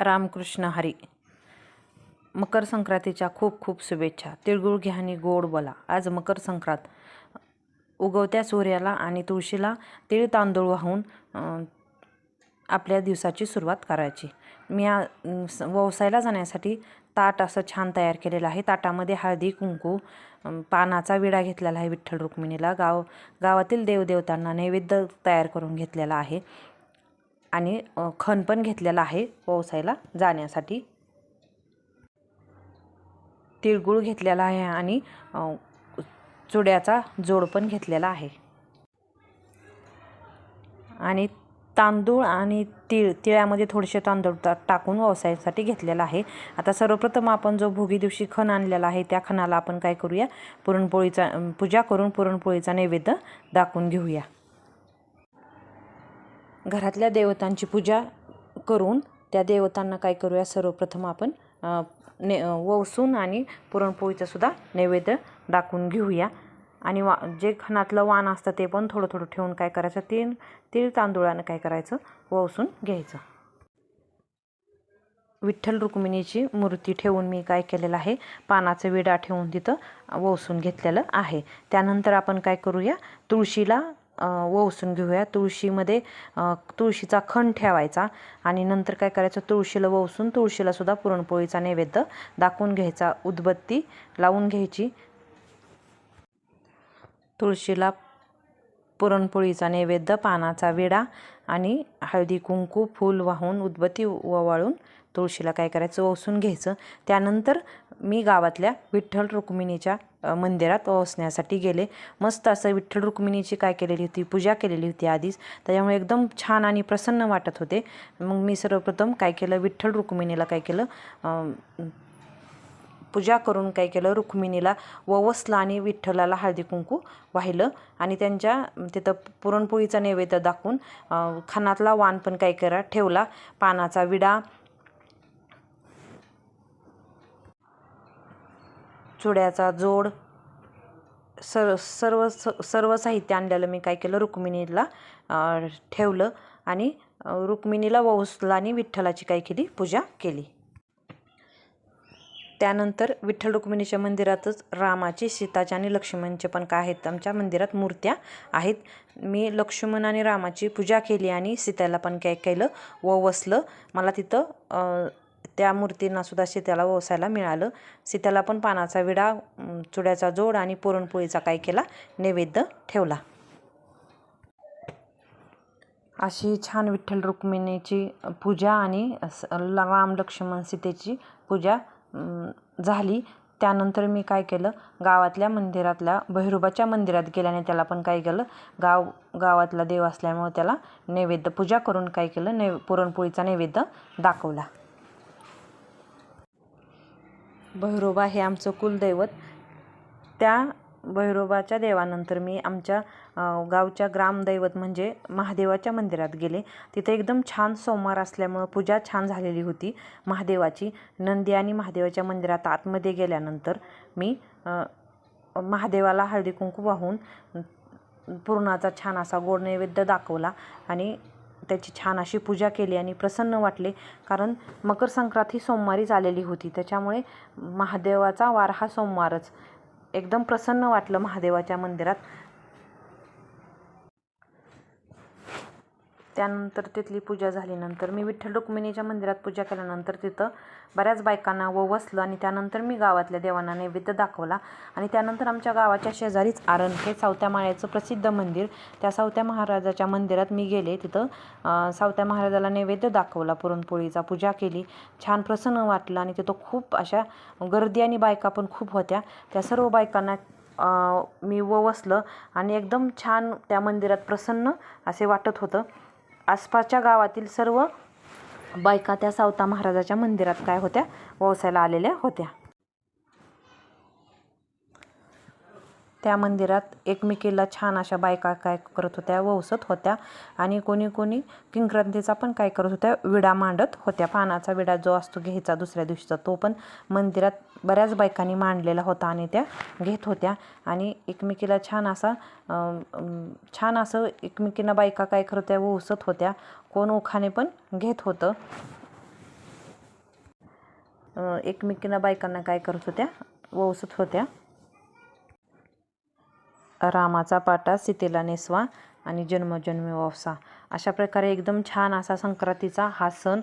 रामकृष्ण हरी. मकर संक्रांतीच्या खूप खूप शुभेच्छा. तिळगुळ घ्या आणि गोड बोला. आज मकर संक्रांत. उगवत्या सूर्याला आणि तुळशीला तीळ तांदूळ वाहून आपल्या दिवसाची सुरुवात करायची. मी आ व्यवसायाला जाण्यासाठी ताट असं छान तयार केलेलं आहे. ताटामध्ये हळदी कुंकू पानाचा विडा घेतलेला आहे विठ्ठल रुक्मिणीला. गाव गावातील देवदेवतांना नैवेद्य तयार करून घेतलेला आहे. आणि खण पण घेतलेला आहे व्यवसायाला जाण्यासाठी. तिळगुळ घेतलेला आहे आणि चुड्याचा जोड पण घेतलेला आहे. आणि तांदूळ आणि तीळ तिळामध्ये थोडेसे तांदूळ टा टाकून व्यवसायासाठी घेतलेला आहे. आता सर्वप्रथम आपण जो भोगी दिवशी खण आणलेला आहे त्या खणाला आपण काय करूया? पुरणपोळीचा पूजा करून पुरणपोळीचा नैवेद्य दाखवून घेऊया. घरातल्या देवतांची पूजा करून त्या देवतांना काय करूया? सर्वप्रथम आपण ने वसून आणि पुरणपोळीचंसुद्धा नैवेद्य दाखवून घेऊया. आणि वा जे खणातलं वाण असतं ते पण थोडं थोडं ठेवून काय करायचं? ते तीळ तांदूळानं काय करायचं? वसून घ्यायचं. विठ्ठल रुक्मिणीची मूर्ती ठेवून मी काय केलेलं आहे? पानाचं विडा ठेवून तिथं वसून घेतलेलं आहे. त्यानंतर आपण काय करूया? तुळशीला अ, वसून घेऊया. तुळशीमध्ये तुळशीचा खण ठेवायचा आणि नंतर काय करायचं? तुळशीला वसून तुळशीलासुद्धा पुरणपोळीचा नैवेद्य दाखवून घ्यायचा. उदबत्ती लावून घ्यायची. तुळशीला पुरणपोळीचा नैवेद्य पानाचा विडा आणि हळदी कुंकू फूल वाहून उदबत्ती ओवाळून तुळशीला काय करायचं? ओसून घ्यायचं. त्यानंतर मी गावातल्या विठ्ठल रुक्मिणीच्या मंदिरात वसण्यासाठी गेले. मस्त असं विठ्ठल रुक्मिणीची काय केलेली होती पूजा केलेली होती आधीच. त्याच्यामुळे एकदम छान आणि प्रसन्न वाटत होते. मग मी सर्वप्रथम काय केलं विठ्ठल रुक्मिणीला काय केलं पूजा करून काय केलं रुक्मिणीला ववसलं आणि विठ्ठलाला हळदी कुंकू वाहिलं. आणि त्यांच्या तिथं पुरणपोळीचा नैवेद्य दाखवून खानातला वाण पण काय करा ठेवला. पानाचा विडा चुड्याचा जोड सर सर्व स- सर्व साहित्य आणलेलं मी काय केलं रुक्मिणीला ठेवलं आणि रुक्मिणीला ववसलं आणि विठ्ठलाची काय केली पूजा केली. त्यानंतर विठ्ठल रुक्मिणीच्या मंदिरातच रामाची सीताची आणि लक्ष्मणचे पण काय आहेत आमच्या मंदिरात मूर्त्या आहेत. मी लक्ष्मण आणि रामाची पूजा केली आणि सीताला पण काय केलं व वसलं. मला तिथं त्या मूर्तींना सुद्धा सीतेला वसायला मिळालं. सीतेला पण पानाचा विडा चुड्याचा जोड आणि पुरणपोळीचा काय केला? नैवेद्य ठेवला. अशी छान विठ्ठल रुक्मिणीची पूजा आणि स- राम लक्ष्मण सीतेची पूजा झाली. त्यानंतर मी काय केलं? गावातल्या मंदिरातल्या भैरोबाच्या मंदिरात गेल्याने त्याला पण काय केलं? गाव गावातला देव असल्यामुळं त्याला नैवेद्य पूजा करून काय केलं? नै पुरणपोळीचा नैवेद्य दाखवला. भैरोबा हे आमचं कुलदैवत. त्या भैरोबाच्या देवानंतर मी आमच्या गावच्या ग्रामदैवत म्हणजे महादेवाच्या मंदिरात गेले. तिथे एकदम छान सोमवार असल्यामुळं पूजा छान झालेली होती. महादेवाची नंदी आणि महादेवाच्या मंदिरात आतमध्ये गेल्यानंतर मी महादेवाला हळदी कुंकू वाहून पूर्णाचा छान असा गोड नैवेद्य दाखवला आणि त्याची छान अशी पूजा केली आणि प्रसन्न वाटले. कारण मकर संक्रांत ही सोमवारीच आलेली होती. त्याच्यामुळे महादेवाचा वार हा सोमवारच. एकदम प्रसन्न वाटलं महादेवाच्या मंदिरात. त्यानंतर तिथली पूजा झाल्यानंतर मी विठ्ठल रुक्मिणीच्या मंदिरात पूजा केल्यानंतर तिथं बऱ्याच बायकांना व वसलं आणि त्यानंतर मी गावातल्या देवांना नैवेद्य दाखवला. आणि त्यानंतर आमच्या गावाच्या शेजारीच आरण हे सावत्या माळ्याचं प्रसिद्ध मंदिर. त्या सावत्या महाराजाच्या मंदिरात मी गेले. तिथं सावत्या महाराजाला नैवेद्य दाखवला पुरणपोळीचा पूजा केली. छान प्रसन्न वाटलं आणि तिथं खूप अशा गर्दी आणि बायका पण खूप होत्या. त्या सर्व बायकांना मी मी वसलं आणि एकदम छान त्या मंदिरात प्रसन्न असे वाटत होतं. आसपासच्या गावातील सर्व बायका त्या सावता महाराजाच्या मंदिरात काय होत्या? ववसायला आलेल्या होत्या. त्या मंदिरात एकमेकीला छान अशा बायका काय करत होत्या ववसत होत्या आणि कोणी कोणी किंक्रांतीचा पण काय करत होत्या विडा मांडत होत्या. पानाचा विडा जो असतो घ्यायचा दुसऱ्या दिवशीचा तो पण मंदिरात बऱ्याच बायकांनी मांडलेला होता आणि त्या घेत होत्या. आणि एकमेकीला छान असा छान असं एकमेकींना बायका काय करत होत्या वसत होत्या. कोण ओखाने पण घेत होतं. एकमेकींना बायकांना काय करत होत्या वसत होत्या. रामाचा पाटा सीतेला नेसवा आणि जन्मजन्मी वावसा. अशा प्रकारे एकदम छान असा संक्रांतीचा हा सण